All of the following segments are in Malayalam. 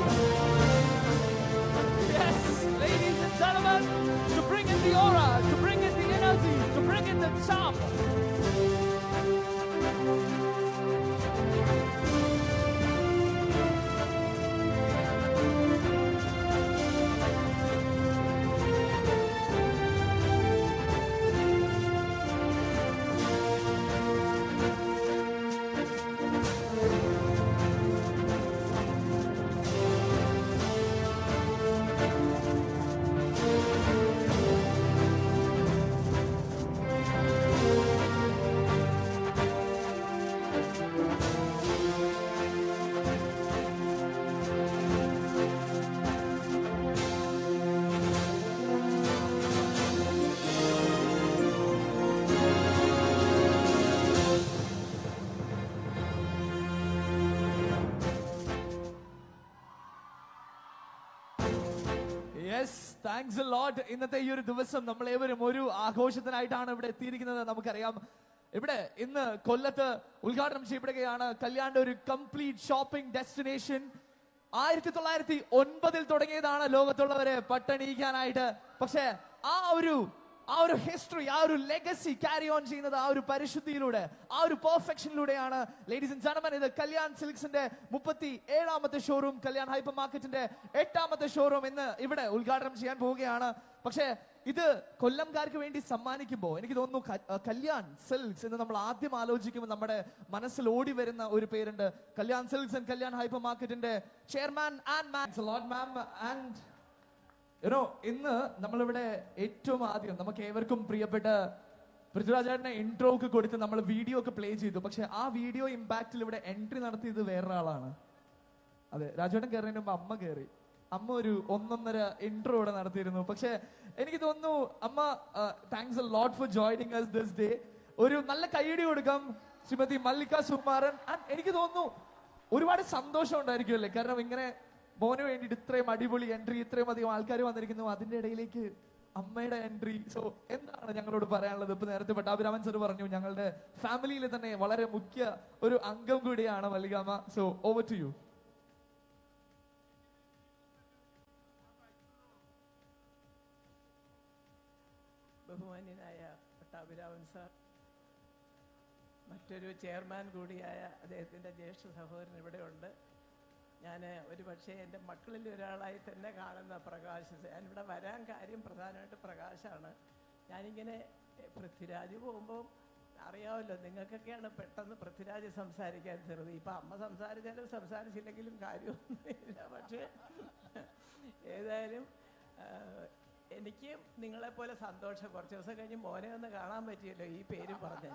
go. യെസ് താങ്ക്സ് ലോട്ട് ഇന്നത്തെ ഈ ഒരു ദിവസം നമ്മൾ ഏവരും ഒരു ആഘോഷത്തിനായിട്ടാണ് ഇവിടെ എത്തിയിരിക്കുന്നത്. നമുക്കറിയാം. ഇവിടെ ഇന്ന് കൊല്ലത്ത് ഉദ്ഘാടനം ചെയ്യപ്പെടുകയാണ്. കല്യാണ്ട് ഒരു കംപ്ലീറ്റ് ഷോപ്പിംഗ് ഡെസ്റ്റിനേഷൻ ആയിരത്തി തൊള്ളായിരത്തി ഒൻപതിൽ തുടങ്ങിയതാണ് ലോകത്തുള്ളവരെ പട്ടണിയിക്കാനായിട്ട്. പക്ഷേ ആ ഒരു ആ ഒരു ഹിസ്റ്ററി ആ ഒരു ലെഗസി ക്യാരി ഓൺ ചെയ്യുന്നത് ആ ഒരു പരിശുദ്ധിയിലൂടെ ആ ഒരു പെർഫെക്ഷനിലൂടെയാണ് ലേഡീസ് ആൻഡ് ജനമൻ ഇത് കല്യാൺ സിൽക്സിന്റെ മുപ്പത്തി ഏഴാമത്തെ ഷോറൂം കല്യാൺ ഹൈപ്പർ മാർക്കറ്റിന്റെ എട്ടാമത്തെ ഷോറൂം ഇന്ന് ഇവിടെ ഉദ്ഘാടനം ചെയ്യാൻ പോവുകയാണ്. പക്ഷേ ഇത് കൊല്ലംകാർക്ക് വേണ്ടി സമ്മാനിക്കുമ്പോൾ എനിക്ക് തോന്നുന്നു കല്യാൺ സിൽക്സ് എന്ന് നമ്മൾ ആദ്യം ആലോചിക്കുമ്പോൾ നമ്മുടെ മനസ്സിൽ ഓടി വരുന്ന ഒരു പേരുണ്ട്. Kalyan silks and Kalyan hyper മാർക്കറ്റിന്റെ chairman and man load ma'am and you know ഇന്ന് നമ്മളിവിടെ ഏറ്റവും ആദ്യം നമുക്ക് ഏവർക്കും പ്രിയപ്പെട്ട പൃഥ്വിരാജേട്ടനെ ഇൻട്രോ ഒക്കെ കൊടുത്ത് നമ്മൾ വീഡിയോ ഒക്കെ പ്ലേ ചെയ്തു. പക്ഷെ ആ വീഡിയോ ഇമ്പാക്റ്റിൽ ഇവിടെ എൻട്രി നടത്തിയത് വേറൊരാളാണ്. അതെ രാജേട്ടൻ കയറിയതിന് മുമ്പ് അമ്മ കയറി അമ്മ ഒരു ഒന്നൊന്നര ഇൻട്രോ ഇവിടെ നടത്തിയിരുന്നു. പക്ഷെ എനിക്ക് തോന്നുന്നു അമ്മ thanks a lot for joining us this day ഒരു നല്ല കൈയടി കൊടുക്കാം ശ്രീമതി മല്ലിക സുകുമാരൻ. എനിക്ക് തോന്നുന്നു ഒരുപാട് സന്തോഷം ഉണ്ടായിരിക്കുമല്ലേ? കാരണം ഇങ്ങനെ മോന് വേണ്ടിയിട്ട് ഇത്രയും അടിപൊളി എൻട്രി ഇത്രയും അധികം ആൾക്കാർ വന്നിരിക്കുന്നു. അതിന്റെ ഇടയിലേക്ക് അമ്മയുടെ എൻട്രി സോ എന്താണ് ഞങ്ങളോട് പറയാനുള്ളത്? ഇപ്പൊ നേരത്തെ പട്ടാഭിരാമൻ സർ പറഞ്ഞു ഞങ്ങളുടെ ഫാമിലിയിൽ തന്നെ വളരെ മുഖ്യ ഒരു അംഗം കൂടിയാണ് മല്ലികാമ സോ ഓവർ ടു യു ബഹുമാന്യനായ പട്ടാഭിരാമൻ സാർ മറ്റൊരു ചെയർമാൻ കൂടിയായ അദ്ദേഹത്തിന്റെ ജ്യേഷ്ഠ സഹോദരൻ ഇവിടെയുണ്ട്. ഞാൻ ഒരു പക്ഷേ എന്റെ മക്കളിൽ ഒരാളായി തന്നെ കാണുന്ന പ്രകാശ് ഞാനിവിടെ വരാൻ കാര്യം പ്രധാനമായിട്ട് പ്രകാശാണ്. ഞാനിങ്ങനെ പൃഥ്വിരാജ് പോകുമ്പോൾ അറിയാമല്ലോ നിങ്ങൾക്കൊക്കെയാണ് പെട്ടെന്ന് പൃഥ്വിരാജ് സംസാരിക്കാൻ ധൃതി ഇപ്പം അമ്മ സംസാരിച്ചാലും സംസാരിച്ചില്ലെങ്കിലും കാര്യമൊന്നുമില്ല. പക്ഷേ ഏതായാലും എനിക്ക് നിങ്ങളെപ്പോലെ സന്തോഷം. കുറച്ച് ദിവസം കഴിഞ്ഞ് മോനെ ഒന്ന് കാണാൻ പറ്റിയല്ലോ ഈ പേര് പറഞ്ഞ്.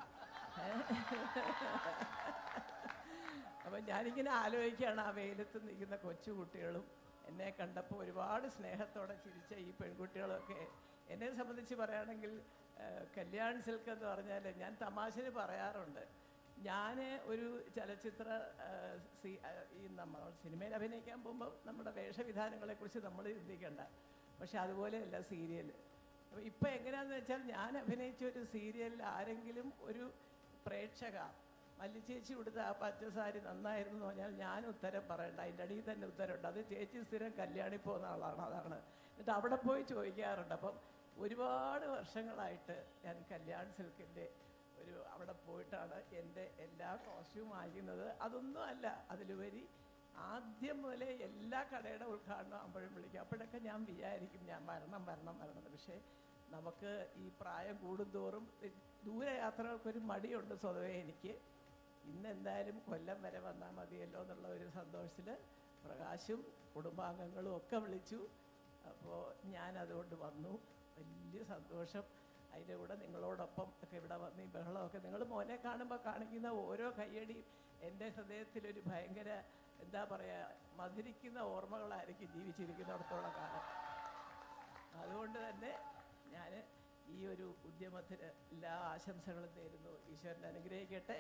അപ്പം ഞാനിങ്ങനെ ആലോചിക്കുകയാണ് ആ വെയിലത്ത് നിൽക്കുന്ന കൊച്ചുകുട്ടികളും എന്നെ കണ്ടപ്പോൾ ഒരുപാട് സ്നേഹത്തോടെ ചിരിച്ച ഈ പെൺകുട്ടികളൊക്കെ എന്നെ സംബന്ധിച്ച് പറയുകയാണെങ്കിൽ കല്യാൺ സിൽക്ക് എന്ന് പറഞ്ഞാൽ ഞാൻ തമാശന് പറയാറുണ്ട്. ഞാൻ ഒരു ചലച്ചിത്ര സി- ഈ നമ്മൾ സിനിമയിൽ അഭിനയിക്കാൻ പോകുമ്പോൾ നമ്മുടെ വേഷവിധാനങ്ങളെക്കുറിച്ച് നമ്മൾ ചിന്തിക്കേണ്ട. പക്ഷെ അതുപോലെയല്ല സീരിയൽ അപ്പോൾ ഇപ്പം എങ്ങനെയാണെന്ന് വെച്ചാൽ ഞാൻ അഭിനയിച്ച ഒരു സീരിയലിൽ ആരെങ്കിലും ഒരു പ്രേക്ഷക മല്ലി ചേച്ചി ഇവിടുത്തെ ആ പച്ച സാരി നന്നായിരുന്നു എന്ന് പറഞ്ഞാൽ ഞാൻ ഉത്തരം പറയണ്ട. അതിന്റെ അടിയിൽ തന്നെ ഉത്തരമുണ്ട്. അത് ചേച്ചി സ്ഥിരം കല്യാണി പോകുന്ന ആളാണ്. അതാണ്. എന്നിട്ട് അവിടെ പോയി ചോദിക്കാറുണ്ട്. അപ്പം ഒരുപാട് വർഷങ്ങളായിട്ട് ഞാൻ കല്യാൺ സിൽക്കിന്റെ ഒരു അവിടെ പോയിട്ടാണ് എന്റെ എല്ലാ കോസ്റ്റ്യൂം വാങ്ങിക്കുന്നത് അതൊന്നും അല്ല. അതിലുപരി ആദ്യം മുതലേ എല്ലാ കടയുടെ ഉദ്ഘാടനം ആകുമ്പോഴും വിളിക്കും. അപ്പോഴൊക്കെ ഞാൻ വിചാരിക്കും ഞാൻ വരണം വരണം വരണം. പക്ഷേ നമുക്ക് ഈ പ്രായം കൂടുന്തോറും ദൂരയാത്രകൾക്കൊരു മടിയുണ്ട് സ്വതവേ എനിക്ക്. ഇന്ന് എന്തായാലും കൊല്ലം വരെ വന്നാൽ മതിയല്ലോ എന്നുള്ള ഒരു സന്തോഷത്തിൽ പ്രകാശും കുടുംബാംഗങ്ങളും ഒക്കെ വിളിച്ചു. അപ്പോൾ ഞാൻ അതുകൊണ്ട് വന്നു. വലിയ സന്തോഷം. അതിന്റെ കൂടെ നിങ്ങളോടൊപ്പം ഒക്കെ ഇവിടെ വന്ന് ഈ ബഹളമൊക്കെ നിങ്ങൾ മോനെ കാണുമ്പോൾ കാണിക്കുന്ന ഓരോ കയ്യടിയും എന്റെ ഹൃദയത്തിലൊരു ഭയങ്കര എന്താ പറയുക മധുരിക്കുന്ന ഓർമ്മകളായിരിക്കും ജീവിച്ചിരിക്കുന്നിടത്തോളം കാലം. അതുകൊണ്ട് തന്നെ ഞാൻ ഈ ഒരു ഉദ്യമത്തിന് എല്ലാ ആശംസകളും നേരുന്നു. ഈശ്വരൻ അനുഗ്രഹിക്കട്ടെ.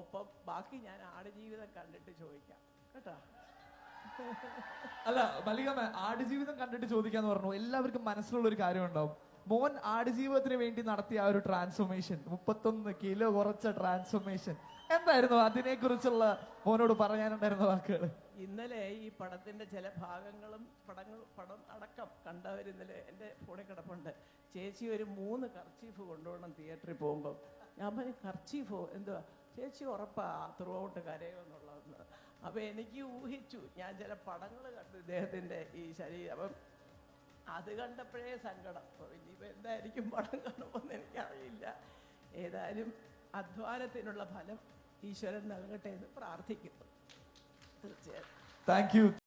ഒപ്പം ബാക്കി ഞാൻ ആടുജീവിതം കണ്ടിട്ട് ചോദിക്കാം. കേട്ടോ? അല്ല മല്ലികമ്മ ആടുജീവിതം കണ്ടിട്ട് ചോദിക്കാന്ന് പറഞ്ഞു. എല്ലാവർക്കും മനസ്സിലുള്ള ഒരു കാര്യം ഉണ്ടാവും മോൻ ആടുജീവിതത്തിന് വേണ്ടി നടത്തിയ ആ ഒരു ട്രാൻസ്ഫോർമേഷൻ മുപ്പത്തൊന്ന് കിലോ കുറച്ച ട്രാൻസ്ഫോർമേഷൻ എന്തായിരുന്നു അതിനെ കുറിച്ചുള്ള മോനോട് പറയാനുണ്ടായിരുന്ന വാക്കുകൾ ഇന്നലെ ഈ പടത്തിന്റെ ചില ഭാഗങ്ങളും പടങ്ങൾ പടം അടക്കം കണ്ടവർ ഇന്നലെ എന്റെ ഫോണിൽ കിടപ്പുണ്ട്. ചേച്ചി ഒരു മൂന്ന് കർച്ചീഫ് കൊണ്ടുപോകണം തിയേറ്ററിൽ പോകുമ്പോൾ ഞാൻ പറഞ്ഞു കർച്ചീഫോ? എന്തുവാ? ചേച്ചി ഉറപ്പാ ത്രൂ ഔട്ട് കരയുമെന്നുള്ളതെന്ന് അപ്പോൾ എനിക്ക് ഊഹിച്ചു. ഞാൻ ചില പടങ്ങൾ കണ്ടു ഇദ്ദേഹത്തിന്റെ ഈ ശരീരം. അപ്പം അത് കണ്ടപ്പോഴേ സങ്കടം. അപ്പോൾ ഇനിയിപ്പോൾ എന്തായിരിക്കും പടം കാണുമ്പോൾ എനിക്കറിയില്ല. ഏതായാലും അധ്വാനത്തിനുള്ള ഫലം ഈശ്വരൻ നൽകട്ടെ എന്ന് പ്രാർത്ഥിക്കുന്നു. തീർച്ചയായും താങ്ക് യു